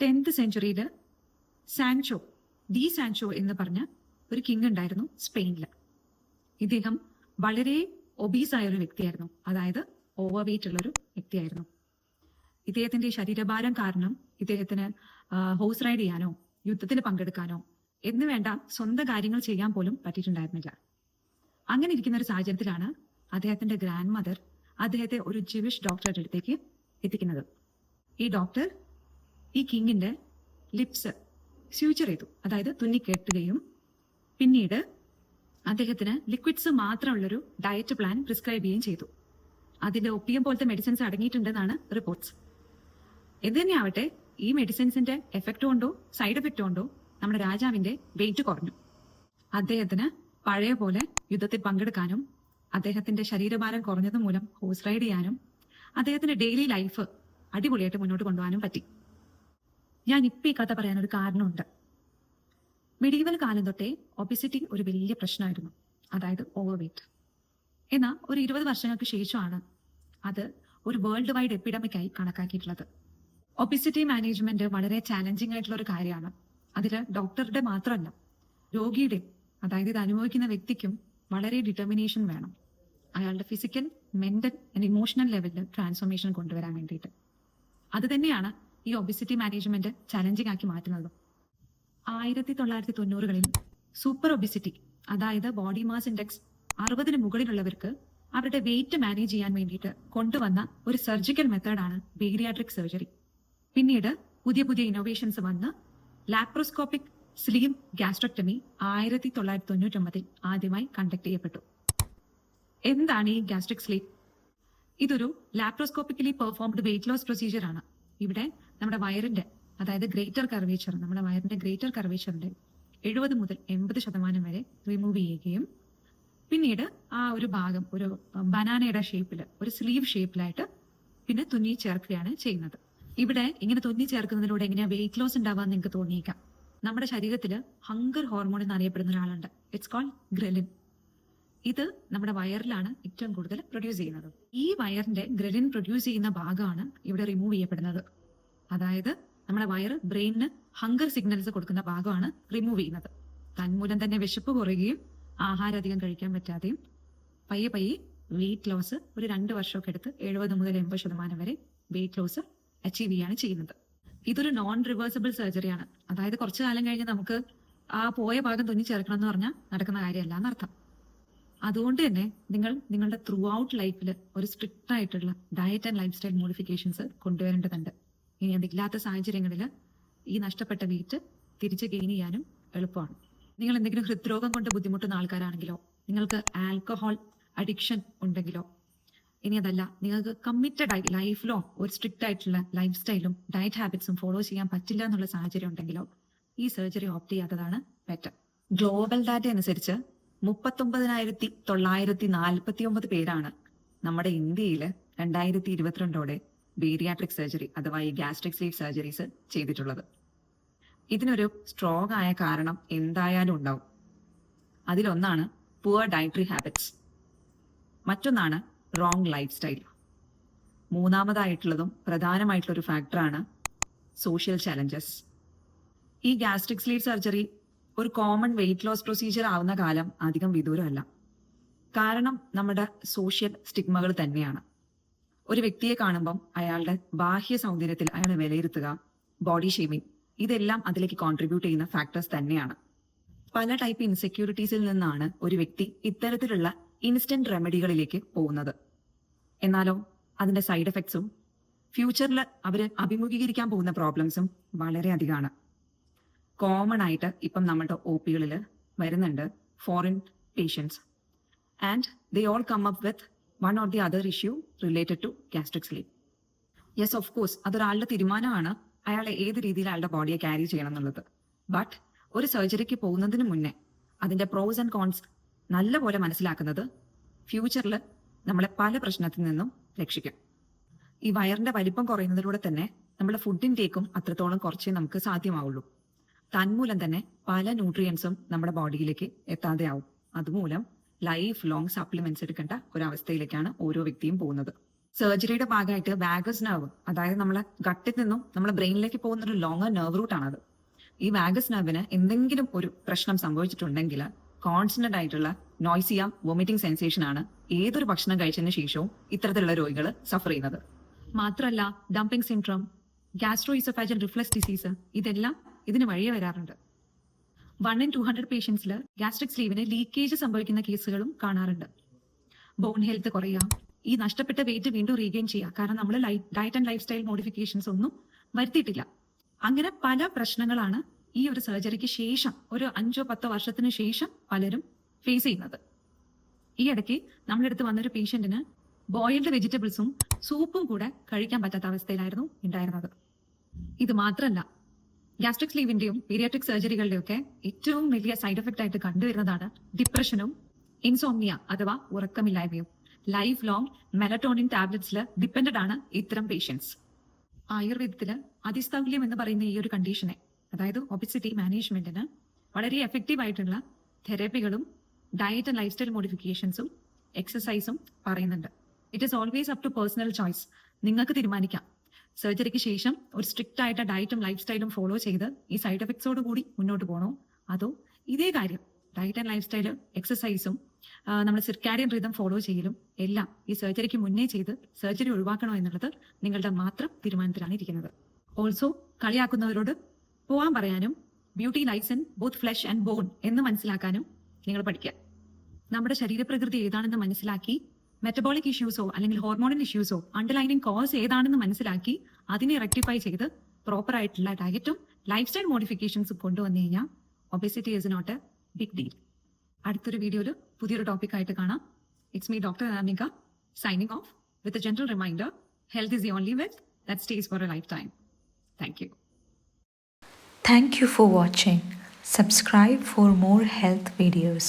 Tenth സെഞ്ചുറിയിൽ Sancho de Sancho എന്ന് പറഞ്ഞ ഒരു കിങ് ഉണ്ടായിരുന്നു സ്പെയിനിൽ ഇദ്ദേഹം വളരെ ഒബീസ് ആയ ഒരു വ്യക്തിയായിരുന്നു. അതായത് ഓവർ വെയിറ്റ് ഉള്ള ഒരു വ്യക്തിയായിരുന്നു. ഇദ്ദേഹത്തിന്റെ ശരീരഭാരം കാരണം ഇദ്ദേഹത്തിന് ഹോഴ്സ് റൈഡ് ചെയ്യാനോ യുദ്ധത്തിൽ പങ്കെടുക്കാനോ എന്ന് വേണ്ട സ്വന്തം കാര്യങ്ങൾ ചെയ്യാൻ പോലും പറ്റിയിട്ടുണ്ടായിരുന്നില്ല. അങ്ങനെ ഇരിക്കുന്ന ഒരു സാഹചര്യത്തിലാണ് അദ്ദേഹത്തിന്റെ ഗ്രാൻഡ് മദർ അദ്ദേഹത്തെ ഒരു ജിവിഷ് ഡോക്ടറുടെ അടുത്തേക്ക് എത്തിക്കുന്നത്. ഈ ഡോക്ടർ ഈ കിങ്ങിന്റെ ലിപ്സ് സ്യൂച്ചർ ചെയ്തു. അതായത് തുന്നി കെട്ടുകയും പിന്നീട് അദ്ദേഹത്തിന് ലിക്വിഡ്സ് മാത്രമുള്ളൊരു ഡയറ്റ് പ്ലാൻ പ്രിസ്ക്രൈബ് ചെയ്യുകയും ചെയ്തു. അതിന്റെ ഒപ്പിയം പോലത്തെ മെഡിസിൻസ് അടങ്ങിയിട്ടുണ്ടെന്നാണ് റിപ്പോർട്ട്സ് എന്ത് തന്നെയാവട്ടെ ഈ മെഡിസിൻസിന്റെ എഫക്റ്റ് കൊണ്ടോ സൈഡ് എഫക്റ്റ് കൊണ്ടോ നമ്മുടെ രാജാവിന്റെ വെയിറ്റ് കുറഞ്ഞു. അദ്ദേഹത്തിന് പഴയ പോലെ യുദ്ധത്തിൽ പങ്കെടുക്കാനും അദ്ദേഹത്തിന്റെ ശരീരഭാരം കുറഞ്ഞത് മൂലം ഹോഴ്സ് റൈഡ് ചെയ്യാനും അദ്ദേഹത്തിന്റെ ഡെയിലി ലൈഫ് അടിപൊളിയായിട്ട് മുന്നോട്ട് കൊണ്ടുപോകാനും പറ്റി. ഞാൻ ഇപ്പൊ ഈ കഥ പറയാൻ ഒരു കാരണമുണ്ട്. മെഡീവൽ കാലം തൊട്ടേ ഒബിസിറ്റി ഒരു വലിയ പ്രശ്നമായിരുന്നു. അതായത് ഓവർ വെയ്റ്റ് എന്നാൽ ഒരു ഇരുപത് വർഷങ്ങൾക്ക് ശേഷമാണ് അത് ഒരു വേൾഡ് വൈഡ് എപ്പിഡമിക് ആയി കണക്കാക്കിയിട്ടുള്ളത്. ഒബിസിറ്റി മാനേജ്മെന്റ് വളരെ ചാലഞ്ചിങ് ആയിട്ടുള്ള ഒരു കാര്യമാണ്. അതിൽ ഡോക്ടറുടെ മാത്രമല്ല രോഗിയുടെ അതായത് ഇത് അനുഭവിക്കുന്ന വ്യക്തിക്കും വളരെ ഡിറ്റർമിനേഷൻ വേണം. അയാളുടെ ഫിസിക്കൽ മെന്റൽ ആൻഡ് ഇമോഷണൽ ലെവലിൽ ട്രാൻസ്ഫോർമേഷൻ കൊണ്ടുവരാൻ വേണ്ടിയിട്ട്. അത് തന്നെയാണ് ഈ ഒബിസിറ്റി മാനേജ്മെന്റ് ചലഞ്ചിങ് ആക്കി മാറ്റുന്നത്. ആയിരത്തി തൊള്ളായിരത്തി തൊണ്ണൂറുകളിൽ സൂപ്പർ ഒബിസിറ്റി അതായത് ബോഡി മാസ് ഇൻഡെക്സ് അറുപതിന് മുകളിലുള്ളവർക്ക് അവരുടെ വെയിറ്റ് മാനേജ് ചെയ്യാൻ വേണ്ടിയിട്ട് കൊണ്ടുവന്ന ഒരു സർജിക്കൽ മെത്തേഡാണ് ബേരിയാട്രിക് സർജറി പിന്നീട് പുതിയ പുതിയ ഇന്നോവേഷൻസ് വന്ന് ലാപ്രോസ്കോപ്പിക് സ്ലീം ഗാസ്ട്രക്ടമി ആയിരത്തി തൊള്ളായിരത്തി തൊണ്ണൂറ്റൊമ്പതിൽ ആദ്യമായി കണ്ടക്ട് ചെയ്യപ്പെട്ടു. എന്താണ് ഈ ഗാസ്ട്രിക് സ്ലീം ഇതൊരു laparoscopically performed weight loss procedure ആണ്. ഇവിടെ നമ്മുടെ വയറിന്റെ അതായത് ഗ്രേറ്റർ കർവേച്ചർ നമ്മുടെ വയറിന്റെ ഗ്രേറ്റർ കർവേച്ചറിന്റെ എഴുപത് മുതൽ എൺപത് ശതമാനം വരെ റിമൂവ് ചെയ്യുകയും പിന്നീട് ആ ഒരു ഭാഗം ഒരു ബനാനയുടെ ഷേപ്പിൽ ഒരു സ്ലീവ് ഷേപ്പിലായിട്ട് പിന്നെ തുന്നി ചേർക്കുകയാണ് ചെയ്യുന്നത്. ഇവിടെ ഇങ്ങനെ തുന്നി ചേർക്കുന്നതിലൂടെ എങ്ങനെയാ വെയിറ്റ് ലോസ് ഉണ്ടാവാന്ന് നിങ്ങൾക്ക് തോന്നിയേക്കാം. നമ്മുടെ ശരീരത്തിൽ ഹങ്കർ ഹോർമോൺ എന്നറിയപ്പെടുന്ന ഒരാളുണ്ട്. ഇറ്റ്സ് കോൾഡ് ഗ്രലിൻ ഇത് നമ്മുടെ വയറിലാണ് ഏറ്റവും കൂടുതൽ പ്രൊഡ്യൂസ് ചെയ്യുന്നത്. ഈ വയറിന്റെ ഗ്രലിൻ പ്രൊഡ്യൂസ് ചെയ്യുന്ന ഭാഗമാണ് ഇവിടെ റിമൂവ് ചെയ്യപ്പെടുന്നത്. അതായത് നമ്മുടെ വയറ് ബ്രെയിനിന് ഹങ്കർ സിഗ്നൽസ് കൊടുക്കുന്ന ഭാഗമാണ് റിമൂവ് ചെയ്യുന്നത്. തന്മൂലം തന്നെ വിശപ്പ് കുറയുകയും ആഹാരം അധികം കഴിക്കാൻ പറ്റാതെയും പയ്യെ പയ്യെ വെയിറ്റ് ലോസ് ഒരു രണ്ട് വർഷമൊക്കെ എടുത്ത് എഴുപത് മുതൽ എൺപത് ശതമാനം വരെ വെയിറ്റ് ലോസ് അച്ചീവ് ചെയ്യാണ് ചെയ്യുന്നത്. ഇതൊരു നോൺ റിവേഴ്സിബിൾ സർജറിയാണ് അതായത് കുറച്ചു കാലം കഴിഞ്ഞ് നമുക്ക് ആ പോയ ഭാഗം തുന്നി ചേർക്കണം എന്ന് പറഞ്ഞാൽ നടക്കുന്ന കാര്യമല്ല എന്നർത്ഥം. അതുകൊണ്ട് തന്നെ നിങ്ങൾ നിങ്ങളുടെ ത്രൂ ഔട്ട് ലൈഫിൽ ഒരു സ്ട്രിക്റ്റ് ആയിട്ടുള്ള diet and lifestyle modifications കൊണ്ടുവരേണ്ടതുണ്ട്. ഇനി അതില്ലാത്ത സാഹചര്യങ്ങളിൽ ഈ നഷ്ടപ്പെട്ട വെയിറ്റ് തിരിച്ച് ഗെയിൻ ചെയ്യാനും എളുപ്പമാണ്. നിങ്ങൾ എന്തെങ്കിലും ഹൃദ്രോഗം കൊണ്ട് ബുദ്ധിമുട്ടുന്ന ആൾക്കാരാണെങ്കിലോ നിങ്ങൾക്ക് ആൽക്കഹോൾ അഡിക്ഷൻ ഉണ്ടെങ്കിലോ ഇനി അതല്ല നിങ്ങൾക്ക് കമ്മിറ്റഡ് ആയി ലൈഫ് ലോ ഒരു സ്ട്രിക്റ്റ് ആയിട്ടുള്ള ലൈഫ് സ്റ്റൈലും ഡയറ്റ് ഹാബിറ്റ്സും ഫോളോ ചെയ്യാൻ പറ്റില്ല എന്നുള്ള സാഹചര്യം ഉണ്ടെങ്കിലോ ഈ സർജറി ഓപ്റ്റ് ചെയ്യാത്തതാണ് ബെറ്റർ ഗ്ലോബൽ ഡാറ്റ അനുസരിച്ച് മുപ്പത്തൊമ്പതിനായിരത്തി തൊള്ളായിരത്തി നാൽപ്പത്തി ഒമ്പത് പേരാണ് നമ്മുടെ ഇന്ത്യയിൽ രണ്ടായിരത്തി ഇരുപത്തിരണ്ടോടെ ബേരിയാട്രിക് സർജറി അഥവാ ഈ ഗ്യാസ്ട്രിക് സ്ലീവ് സർജറീസ് ചെയ്തിട്ടുള്ളത്. ഇതിനൊരു സ്ട്രോങ് ആയ കാരണം എന്തായാലും ഉണ്ടാവും. അതിലൊന്നാണ് പുവർ ഡയറ്ററി ഹാബിറ്റ്സ് മറ്റൊന്നാണ് റോങ് ലൈഫ് സ്റ്റൈൽ മൂന്നാമതായിട്ടുള്ളതും പ്രധാനമായിട്ടുള്ളൊരു ഫാക്ടറാണ് സോഷ്യൽ ചലഞ്ചസ് ഈ ഗ്യാസ്ട്രിക് സ്ലീവ് സർജറി ഒരു കോമൺ വെയിറ്റ് ലോസ് പ്രൊസീജിയർ ആവുന്ന കാലം അധികം വിദൂരമല്ല. കാരണം നമ്മുടെ സോഷ്യൽ സ്റ്റിഗ്മകൾ തന്നെയാണ്. ഒരു വ്യക്തിയെ കാണുമ്പം അയാളുടെ ബാഹ്യ സൗന്ദര്യത്തിൽ അയാളെ വിലയിരുത്തുക ബോഡി ഷേമിംഗ് ഇതെല്ലാം അതിലേക്ക് കോൺട്രിബ്യൂട്ട് ചെയ്യുന്ന ഫാക്ടേഴ്സ് തന്നെയാണ്. പല ടൈപ്പ് ഇൻസെക്യൂരിറ്റീസിൽ നിന്നാണ് ഒരു വ്യക്തി ഇത്തരത്തിലുള്ള ഇൻസ്റ്റന്റ് റെമഡികളിലേക്ക് പോകുന്നത്. എന്നാലോ അതിന്റെ സൈഡ് എഫക്ട്സും ഫ്യൂച്ചറിൽ അവർ അഭിമുഖീകരിക്കാൻ പോകുന്ന പ്രോബ്ലംസും വളരെ അധികമാണ് കോമൺ ആയിട്ട് ഇപ്പം നമ്മുടെ ഒ പികളിൽ വരുന്നുണ്ട് foreign patients and they all come up with one or the other issue related to gastric sleeve yes of course അതൊരാളുടെ തീരുമാനമാണ് അയാളെ ഏത് രീതിയിൽ അയാളുടെ ബോഡിയെ ക്യാരി ചെയ്യണം എന്നുള്ളത് ബട്ട് ഒരു സർജറിക്ക് പോകുന്നതിന് മുന്നേ അതിന്റെ പ്രോസ് ആൻഡ് കോൺസ് നല്ലപോലെ മനസ്സിലാക്കുന്നത് ഫ്യൂച്ചറിൽ നമ്മളെ പല പ്രശ്നത്തിൽ നിന്നും രക്ഷിക്കും. ഈ വയറിന്റെ വലിപ്പം കുറയുന്നതിലൂടെ തന്നെ നമ്മുടെ ഫുഡ് അത്രത്തോളം കുറച്ചേ നമുക്ക് സാധ്യമാവുള്ളൂ. തന്മൂലം തന്നെ പല ന്യൂട്രിയൻസും നമ്മുടെ ബോഡിയിലേക്ക് എത്താതെ ആവും അതുമൂലം ലൈഫ് ലോങ് സപ്ലിമെന്റ്സ് എടുക്കേണ്ട ഒരവസ്ഥയിലേക്കാണ് ഓരോ വ്യക്തിയും പോകുന്നത്. സർജറിയുടെ ഭാഗമായിട്ട് വാഗസ് നെർവ് അതായത് നമ്മളെ ഗട്ടിൽ നിന്നും നമ്മളെ ബ്രെയിനിലേക്ക് പോകുന്ന ഒരു ലോങ്ങർ നെർവ് റൂട്ടാണത് ഈ വാഗസ് നെർവിന് എന്തെങ്കിലും ഒരു പ്രശ്നം സംഭവിച്ചിട്ടുണ്ടെങ്കിൽ കോൺസ്റ്റന്റ് ആയിട്ടുള്ള നോയ്സിയ വൊമിറ്റിംഗ് സെൻസേഷൻ ആണ് ഏതൊരു ഭക്ഷണം കഴിച്ചതിന് ശേഷവും ഇത്തരത്തിലുള്ള രോഗികൾ സഫർ ചെയ്യുന്നത്. മാത്രമല്ല dumping syndrome gastro reflux disease ഇതെല്ലാം ഇതിന് വഴിയെ വരാറുണ്ട്. വൺ ഇൻ ടു ഹൺഡ്രഡ് പേഷ്യൻസിൽ ഗ്യാസ്ട്രിക് സ്ലീവിന് ലീക്കേജ് സംഭവിക്കുന്ന കേസുകളും കാണാറുണ്ട്. ബോൺ ഹെൽത്ത് കുറയുക ഈ നഷ്ടപ്പെട്ട വെയിറ്റ് വീണ്ടും റീഗെയിൻ ചെയ്യുക കാരണം നമ്മൾ diet and lifestyle modifications ഒന്നും വരുത്തിയിട്ടില്ല. അങ്ങനെ പല പ്രശ്നങ്ങളാണ് ഈ ഒരു സർജറിക്ക് ശേഷം ഒരു അഞ്ചോ പത്തോ വർഷത്തിന് ശേഷം പലരും ഫേസ് ചെയ്യുന്നത്. ഈ ഇടയ്ക്ക് നമ്മളെടുത്ത് വന്നൊരു പേഷ്യന്റിന് ബോയിൽഡ് വെജിറ്റബിൾസും സൂപ്പും കൂടെ കഴിക്കാൻ പറ്റാത്ത അവസ്ഥയിലായിരുന്നു ഉണ്ടായിരുന്നത്. ഇത് മാത്രമല്ല ഗ്യാസ്ട്രിക് സ്ലീവിന്റെയും പീരിയാട്രിക് സർജറികളുടെയും ഒക്കെ ഏറ്റവും വലിയ സൈഡ് എഫക്റ്റ് ആയിട്ട് കണ്ടുവരുന്നതാണ് ഡിപ്രഷനും ഇൻസോമിയ അഥവാ ഉറക്കമില്ലായ്മയും. ലൈഫ് ലോങ് മെലറ്റോണിൻ ടാബ്ലറ്റ്സിൽ ഡിപ്പെൻഡഡ് ആണ് ഇത്തരം പേഷ്യൻസ് ആയുർവേദത്തിൽ അതിസ്ഥൗല്യം എന്ന് പറയുന്ന ഈ ഒരു കണ്ടീഷനെ അതായത് ഒബിസിറ്റി മാനേജ്മെന്റിന് വളരെ എഫക്റ്റീവ് ആയിട്ടുള്ള തെറപ്പികളും ഡയറ്റ് ആൻഡ് ലൈഫ് സ്റ്റൈൽ മോഡിഫിക്കേഷൻസും എക്സസൈസും പറയുന്നുണ്ട്. It is always up to personal choice നിങ്ങൾക്ക് തീരുമാനിക്കാം. സർജറിക്ക് ശേഷം ഒരു സ്ട്രിക്റ്റ് ആയിട്ട് ഡയറ്റും ലൈഫ് സ്റ്റൈലും ഫോളോ ചെയ്ത് ഈ സൈഡ് എഫക്ട്സോട് കൂടി മുന്നോട്ട് പോകണോ അതോ ഇതേ കാര്യം ഡയറ്റ് ആൻഡ് ലൈഫ് സ്റ്റൈലും എക്സസൈസും നമ്മൾ സിർക്കാരിയൻ റിതം ഫോളോ ചെയ്യലും എല്ലാം ഈ സർജറിക്ക് മുന്നേ ചെയ്ത് സർജറി ഒഴിവാക്കണോ എന്നുള്ളത് നിങ്ങളുടെ മാത്രം തീരുമാനത്തിലാണ് ഇരിക്കുന്നത്. ഓൾസോ കളിയാക്കുന്നവരോട് പോവാൻ പറയാനും beauty lies in both flesh and bone എന്ന് മനസ്സിലാക്കാനും നിങ്ങൾ പഠിക്കുക. നമ്മുടെ ശരീരപ്രകൃതി ഏതാണെന്ന് മനസ്സിലാക്കി മെറ്റബോളിക് ഇഷ്യൂസോ അല്ലെങ്കിൽ ഹോർമോണൽ ഇഷ്യൂസോ അണ്ടർലൈനിങ് കോസ് ഏതാണെന്ന് മനസ്സിലാക്കി അതിനെ റെക്ടിഫൈ ചെയ്ത് പ്രോപ്പർ ആയിട്ടുള്ള ഡയറ്റും ലൈഫ് സ്റ്റൈൽ മോഡിഫിക്കേഷൻസും കൊണ്ടുവന്നു കഴിഞ്ഞാൽ obesity is not a big deal അടുത്തൊരു വീഡിയോയിൽ പുതിയൊരു ടോപ്പിക് ആയിട്ട് കാണാം. It's me doctor Anamika signing off with a general reminder health is the only wealth that stays for a lifetime thank you Thank you for watching. Subscribe for more health videos.